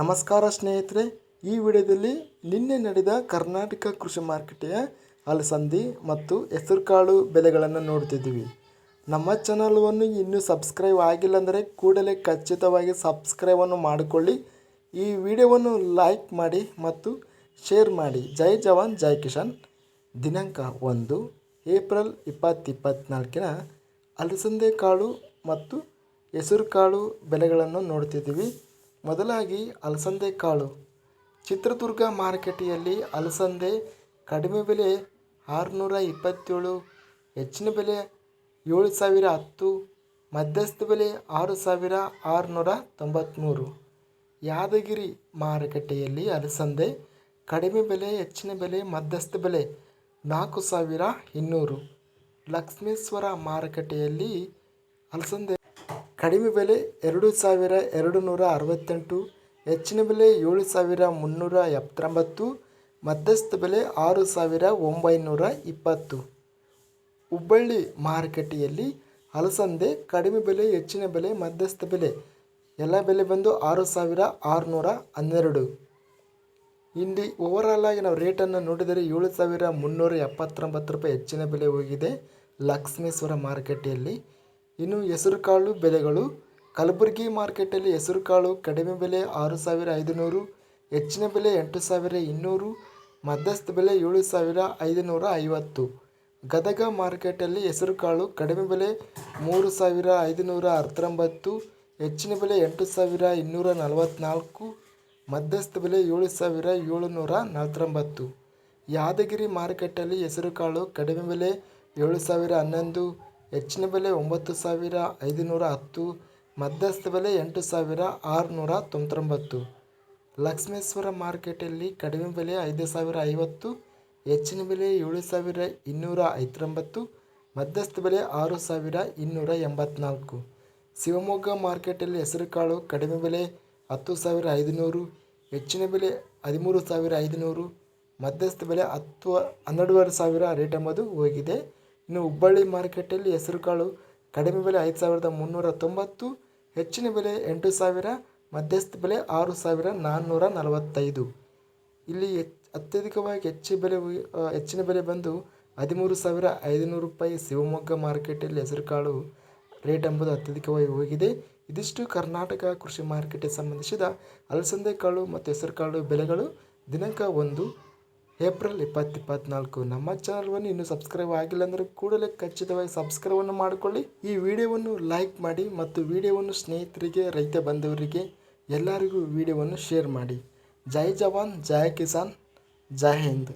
ನಮಸ್ಕಾರ ಸ್ನೇಹಿತರೆ, ಈ ವಿಡಿಯೋದಲ್ಲಿ ನಿನ್ನೆ ನಡೆದ ಕರ್ನಾಟಕ ಕೃಷಿ ಮಾರುಕಟ್ಟೆಯ ಅಲಸಂದಿ ಮತ್ತು ಹೆಸರುಕಾಳು ಬೆಲೆಗಳನ್ನು ನೋಡ್ತಿದ್ದೀವಿ ನಮ್ಮ ಚಾನಲ್ವನ್ನು ಇನ್ನೂ ಸಬ್ಸ್ಕ್ರೈಬ್ ಆಗಿಲ್ಲ ಅಂದರೆ ಕೂಡಲೇ ಖಚಿತವಾಗಿ ಸಬ್ಸ್ಕ್ರೈಬನ್ನು ಮಾಡಿಕೊಳ್ಳಿ. ಈ ವಿಡಿಯೋವನ್ನು ಲೈಕ್ ಮಾಡಿ ಮತ್ತು ಶೇರ್ ಮಾಡಿ. ಜೈ ಜವಾನ್, ಜೈ ಕಿಶನ್ ದಿನಾಂಕ ಒಂದು, ಏಪ್ರಿಲ್ ಇಪ್ಪತ್ತು ಇಪ್ಪತ್ತ್ನಾಲ್ಕಿನ ಅಲಸಂದೆ ಕಾಳು ಮತ್ತು ಹೆಸರುಕಾಳು ಬೆಲೆಗಳನ್ನು ನೋಡ್ತಿದ್ದೀವಿ ಮೊದಲಾಗಿ ಅಲಸಂದೆ ಕಾಳು. ಚಿತ್ರದುರ್ಗ ಮಾರುಕಟ್ಟೆಯಲ್ಲಿ ಅಲಸಂದೆ ಕಡಿಮೆ ಬೆಲೆ ಆರುನೂರ ಇಪ್ಪತ್ತೇಳು, ಹೆಚ್ಚಿನ ಬೆಲೆ ಏಳು ಸಾವಿರ ಹತ್ತು, ಮಧ್ಯಸ್ಥ ಬೆಲೆ ಆರು ಸಾವಿರ ಆರುನೂರ ತೊಂಬತ್ತ್ಮೂರು ಯಾದಗಿರಿ ಮಾರುಕಟ್ಟೆಯಲ್ಲಿ ಅಲಸಂದೆ ಕಡಿಮೆ ಬೆಲೆ, ಹೆಚ್ಚಿನ ಬೆಲೆ, ಮಧ್ಯಸ್ಥ ಬೆಲೆ ನಾಲ್ಕು ಸಾವಿರ ಇನ್ನೂರು. ಲಕ್ಷ್ಮೇಶ್ವರ ಮಾರುಕಟ್ಟೆಯಲ್ಲಿ ಅಲಸಂದೆ ಕಡಿಮೆ ಬೆಲೆ ಎರಡು ಸಾವಿರ ಎರಡು ನೂರ ಅರವತ್ತೆಂಟು, ಹೆಚ್ಚಿನ ಬೆಲೆ ಏಳು ಸಾವಿರ ಮುನ್ನೂರ ಎಪ್ಪತ್ತೊಂಬತ್ತು, ಮಧ್ಯಸ್ಥ ಬೆಲೆ ಆರು ಸಾವಿರ ಒಂಬೈನೂರ ಇಪ್ಪತ್ತು. ಹುಬ್ಬಳ್ಳಿ ಮಾರುಕಟ್ಟೆಯಲ್ಲಿ ಅಲಸಂದೆ ಕಡಿಮೆ ಬೆಲೆ, ಹೆಚ್ಚಿನ ಬೆಲೆ, ಮಧ್ಯಸ್ಥ ಬೆಲೆ. ಎಲ್ಲ ಬೆಲೆ ಬಂದು ಆರು ಸಾವಿರ ಆರುನೂರ ಹನ್ನೆರಡು. ಇಲ್ಲಿ ಓವರಾಲ್ ಆಗಿ ನಾವು ರೇಟನ್ನು ನೋಡಿದರೆ ಏಳು ಸಾವಿರ ಮುನ್ನೂರ ಎಪ್ಪತ್ತೊಂಬತ್ತು ರೂಪಾಯಿ ಹೆಚ್ಚಿನ ಬೆಲೆ ಹೋಗಿದೆ ಲಕ್ಷ್ಮೇಶ್ವರ ಮಾರುಕಟ್ಟೆಯಲ್ಲಿ. ಇನ್ನು ಹೆಸರುಕಾಳು ಬೆಲೆಗಳು. ಕಲಬುರಗಿ ಮಾರ್ಕೆಟಲ್ಲಿ ಹೆಸರುಕಾಳು ಕಡಿಮೆ ಬೆಲೆ ಆರು ಸಾವಿರ ಐದುನೂರು, ಹೆಚ್ಚಿನ ಬೆಲೆ ಎಂಟು ಸಾವಿರ ಇನ್ನೂರು, ಮಧ್ಯಸ್ಥ ಬೆಲೆ ಏಳು ಸಾವಿರ ಐದುನೂರ ಐವತ್ತು. ಗದಗ ಮಾರ್ಕೆಟಲ್ಲಿ ಹೆಸರುಕಾಳು ಕಡಿಮೆ ಬೆಲೆ ಮೂರು ಸಾವಿರ ಐದುನೂರ ಹತ್ತೊಂಬತ್ತು ಹೆಚ್ಚಿನ ಬೆಲೆ ಎಂಟು ಸಾವಿರ ಇನ್ನೂರ ನಲವತ್ತ್ನಾಲ್ಕು ಮಧ್ಯಸ್ಥ ಬೆಲೆ ಏಳು ಸಾವಿರ ಏಳುನೂರ ನಲವತ್ತೊಂಬತ್ತು. ಯಾದಗಿರಿ ಮಾರುಕಟ್ಟೆಯಲ್ಲಿ ಹೆಸರುಕಾಳು ಕಡಿಮೆ ಬೆಲೆ ಏಳು ಸಾವಿರ ಹನ್ನೊಂದು ಹೆಚ್ಚಿನ ಬೆಲೆ ಒಂಬತ್ತು ಸಾವಿರ ಐದುನೂರ ಹತ್ತು, ಮಧ್ಯಸ್ಥ ಬೆಲೆ ಎಂಟು ಸಾವಿರ ಆರುನೂರ ತೊಂಬತ್ತೊಂಬತ್ತು. ಲಕ್ಷ್ಮೇಶ್ವರ ಮಾರ್ಕೆಟಲ್ಲಿ ಕಡಿಮೆ ಬೆಲೆ ಐದು ಸಾವಿರ ಐವತ್ತು, ಹೆಚ್ಚಿನ ಬೆಲೆ ಏಳು ಸಾವಿರ ಇನ್ನೂರ ಐವತ್ತೊಂಬತ್ತು, ಮಧ್ಯಸ್ಥ ಬೆಲೆ ಆರು ಸಾವಿರ ಇನ್ನೂರ ಎಂಬತ್ನಾಲ್ಕು. ಶಿವಮೊಗ್ಗ ಮಾರ್ಕೆಟಲ್ಲಿ ಹೆಸರುಕಾಳು ಕಡಿಮೆ ಬೆಲೆ ಹತ್ತು ಸಾವಿರ ಐದುನೂರು, ಹೆಚ್ಚಿನ ಬೆಲೆ ಹದಿಮೂರು ಸಾವಿರ ಐದುನೂರು, ಮಧ್ಯಸ್ಥ ಬೆಲೆ ಹತ್ತು, ಹನ್ನೆರಡುವರೆ ಸಾವಿರ ರೇಟ್ ಎಂಬುದು ಹೋಗಿದೆ. ಇನ್ನು ಹುಬ್ಬಳ್ಳಿ ಮಾರ್ಕೆಟಲ್ಲಿ ಹೆಸರುಕಾಳು ಕಡಿಮೆ ಬೆಲೆ ಐದು ಸಾವಿರದ ಮುನ್ನೂರ ತೊಂಬತ್ತು, ಹೆಚ್ಚಿನ ಬೆಲೆ ಎಂಟು ಸಾವಿರ, ಮಧ್ಯಸ್ಥ ಬೆಲೆ ಆರು ಸಾವಿರ ನಾನ್ನೂರ ನಲವತ್ತೈದು. ಇಲ್ಲಿ ಅತ್ಯಧಿಕವಾಗಿ ಹೆಚ್ಚು ಬೆಲೆ ಹೆಚ್ಚಿನ ಬೆಲೆ ಬಂದು ಹದಿಮೂರು ಸಾವಿರ ಐದುನೂರು ರೂಪಾಯಿ ಶಿವಮೊಗ್ಗ ಮಾರ್ಕೆಟಲ್ಲಿ ಹೆಸರುಕಾಳು ರೇಟ್ ಎಂಬುದು ಅತ್ಯಧಿಕವಾಗಿ ಹೋಗಿದೆ. ಇದಿಷ್ಟು ಕರ್ನಾಟಕ ಕೃಷಿ ಮಾರುಕಟ್ಟೆಗೆ ಸಂಬಂಧಿಸಿದ ಅಲಸಂದೆ ಕಾಳು ಮತ್ತು ಹೆಸರುಕಾಳು ಬೆಲೆಗಳು ದಿನಾಂಕ ಒಂದು ಏಪ್ರಿಲ್ ಇಪ್ಪತ್ತು ಇಪ್ಪತ್ತ್ನಾಲ್ಕು ನಮ್ಮ ಚಾನಲ್ವನ್ನು ಇನ್ನೂ ಸಬ್ಸ್ಕ್ರೈಬ್ ಆಗಿಲ್ಲ ಅಂದರೆ ಕೂಡಲೇ ಖಚಿತವಾಗಿ ಸಬ್ಸ್ಕ್ರೈಬನ್ನು ಮಾಡಿಕೊಳ್ಳಿ. ಈ ವಿಡಿಯೋವನ್ನು ಲೈಕ್ ಮಾಡಿ ಮತ್ತು ವಿಡಿಯೋವನ್ನು ಸ್ನೇಹಿತರಿಗೆ, ರೈತ ಬಂಧುವರಿಗೆ ಎಲ್ಲರಿಗೂ ವಿಡಿಯೋವನ್ನು ಶೇರ್ ಮಾಡಿ. ಜೈ ಜವಾನ್, ಜೈ ಕಿಸಾನ್, ಜೈ ಹಿಂದ್.